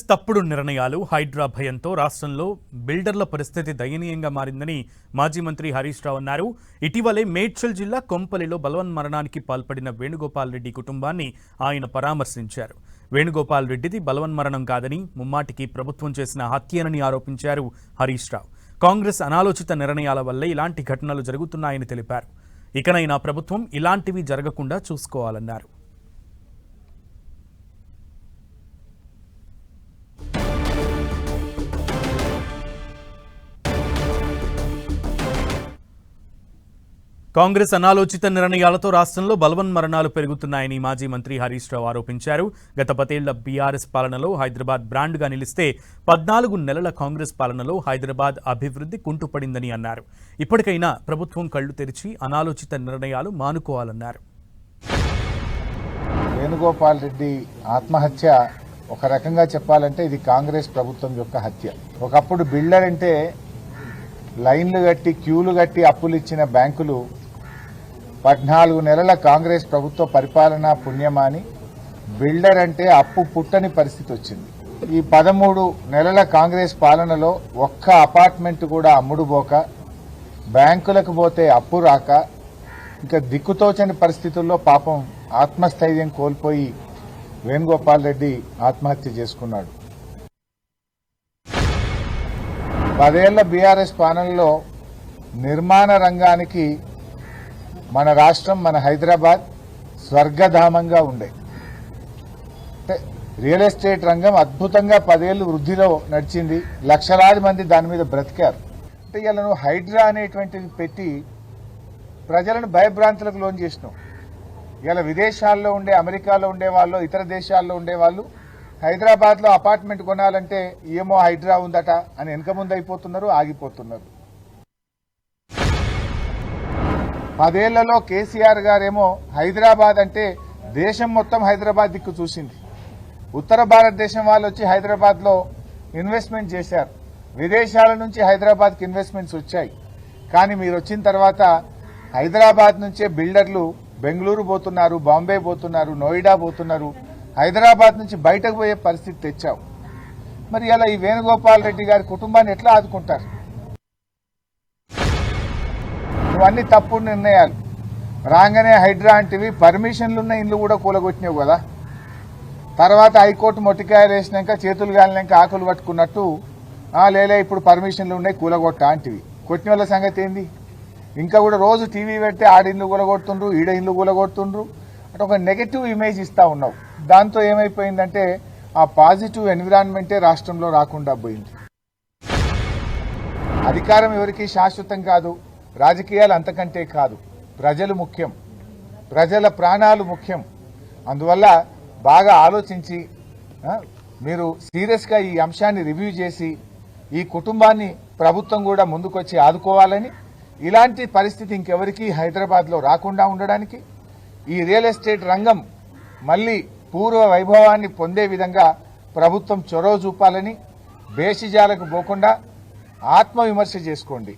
తప్పుడు నిర్ణయాలు హైడ్రా భయంతో రాష్ట్రంలో బిల్డర్ల పరిస్థితి దయనీయంగా మారిందని మాజీ మంత్రి హరీష్ రావు అన్నారు. ఇటీవలే మేడ్చల్ జిల్లా కొంపలిలో బలవన్ మరణానికి పాల్పడిన వేణుగోపాల్ రెడ్డి కుటుంబాన్ని ఆయన పరామర్శించారు. వేణుగోపాల్ రెడ్డిది బలవన్ మరణం కాదని ముమ్మాటికి ప్రభుత్వం చేసిన హత్యనని ఆరోపించారు హరీష్ రావు. కాంగ్రెస్ అనాలోచిత నిర్ణయాల వల్లే ఇలాంటి ఘటనలు జరుగుతున్నాయని తెలిపారు. ఇకనైనా ప్రభుత్వం ఇలాంటివి జరగకుండా చూసుకోవాలన్నారు. కాంగ్రెస్ అనాలోచిత నిర్ణయాలతో రాష్ట్రంలో బలవన్ మరణాలు పెరుగుతున్నాయని మాజీ మంత్రి హరీష్ రావు ఆరోపించారు. గత పదేళ్ళ బీఆర్ఎస్ పాలనలో హైదరాబాద్ బ్రాండ్గా నిలిస్తే పద్నాలుగు నెలల కాంగ్రెస్ పాలనలో హైదరాబాద్ అభివృద్ధి కుంటుపడిందని అన్నారు. ఇప్పటికైనా ప్రభుత్వం కళ్ళు తెరిచి అనాలోచిత నిర్ణయాలు మానుకోవాలన్నారు. వేణుగోపాల్ రెడ్డి ఆత్మహత్య ఒక రకంగా చెప్పాలంటే ఇది కాంగ్రెస్ ప్రభుత్వం యొక్క హత్య. ఒకప్పుడు బిల్డర్ అంటే లైన్లు కట్టి క్యూలు కట్టి అప్పులు ఇచ్చిన బ్యాంకులు పద్నాలుగు నెలల కాంగ్రెస్ ప్రభుత్వ పరిపాలన పుణ్యమాని బిల్డర్ అంటే అప్పు పుట్టని పరిస్థితి వచ్చింది. ఈ పదమూడు నెలల కాంగ్రెస్ పాలనలో ఒక్క అపార్ట్మెంట్ కూడా అమ్ముడుపోక బ్యాంకులకు పోతే అప్పు రాక ఇంకా దిక్కుతోచని పరిస్థితుల్లో పాపం ఆత్మస్థైర్యం కోల్పోయి వేణుగోపాల్ రెడ్డి ఆత్మహత్య చేసుకున్నాడు. పదేళ్ళ బీఆర్ఎస్ పాలనలో నిర్మాణ రంగానికి మన రాష్ట్రం మన హైదరాబాద్ స్వర్గధామంగా ఉండే. అంటే రియల్ ఎస్టేట్ రంగం అద్భుతంగా పదేళ్ళు వృద్ధిలో నడిచింది. లక్షలాది మంది దాని మీద బ్రతికారు. అంటే ఇలా నువ్వు హైడ్రా అనేటువంటిది పెట్టి ప్రజలను భయభ్రాంతులకు లోన్ చేసినావు. ఇలా విదేశాల్లో ఉండే అమెరికాలో ఉండే వాళ్ళు ఇతర దేశాల్లో ఉండే వాళ్ళు హైదరాబాద్లో అపార్ట్మెంట్ కొనాలంటే ఏమో హైడ్రా ఉందట అని వెనక ముందు అయిపోతున్నారు ఆగిపోతున్నారు. పదేళ్ళలో కేసీఆర్ గారేమో హైదరాబాద్ అంటే దేశం మొత్తం హైదరాబాద్ దిక్కు చూసింది. ఉత్తర భారతదేశం వాళ్ళు వచ్చి హైదరాబాద్లో ఇన్వెస్ట్మెంట్ చేశారు. విదేశాల నుంచి హైదరాబాద్కి ఇన్వెస్ట్మెంట్స్ వచ్చాయి. కానీ మీరు వచ్చిన తర్వాత హైదరాబాద్ నుంచే బిల్డర్లు బెంగళూరు పోతున్నారు బాంబే పోతున్నారు నోయిడా పోతున్నారు. హైదరాబాద్ నుంచి బయటకు పోయే పరిస్థితి తెచ్చావు. మరి అలా ఈ వేణుగోపాల్ రెడ్డి గారి కుటుంబాన్ని ఎట్లా ఆదుకుంటారు? ఇవన్నీ తప్పుడు నిర్ణయాలు. రాగానే హైడ్రా అంటివి పర్మిషన్లు ఉన్న ఇల్లు కూడా కూలగొట్టినావు కదా. తర్వాత హైకోర్టు మొట్టికాయ వేసినాక చేతులు గాలినాక ఆకులు పట్టుకున్నట్టు లేలే ఇప్పుడు పర్మిషన్లు ఉన్నాయి కూలగొట్ట అంటివి. కొట్టిన వాళ్ళ సంగతి ఏంది? ఇంకా కూడా రోజు టీవీ పెడితే ఆడ ఇల్లు కూలగొడుతుండ్రు ఈడ ఇల్లు కూలగొడుతుండ్రు అంటే ఒక నెగటివ్ ఇమేజ్ ఇస్తూ ఉన్నావు. దాంతో ఏమైపోయిందంటే ఆ పాజిటివ్ ఎన్విరాన్మెంటే రాష్ట్రంలో రాకుండా పోయింది. అధికారం ఎవరికి శాశ్వతం కాదు. రాజకీయాలు అంతకంటే కాదు ప్రజలు ముఖ్యం ప్రజల ప్రాణాలు ముఖ్యం. అందువల్ల బాగా ఆలోచించి మీరు సీరియస్గా ఈ అంశాన్ని రివ్యూ చేసి ఈ కుటుంబాన్ని ప్రభుత్వం కూడా ముందుకొచ్చి ఆదుకోవాలని ఇలాంటి పరిస్థితి ఇంకెవరికీ హైదరాబాద్లో రాకుండా ఉండడానికి ఈ రియల్ ఎస్టేట్ రంగం మళ్ళీ పూర్వ వైభవాన్ని పొందే విధంగా ప్రభుత్వం చొరవ చూపాలని బేసిజాలకు పోకుండా ఆత్మవిమర్శ చేసుకోండి.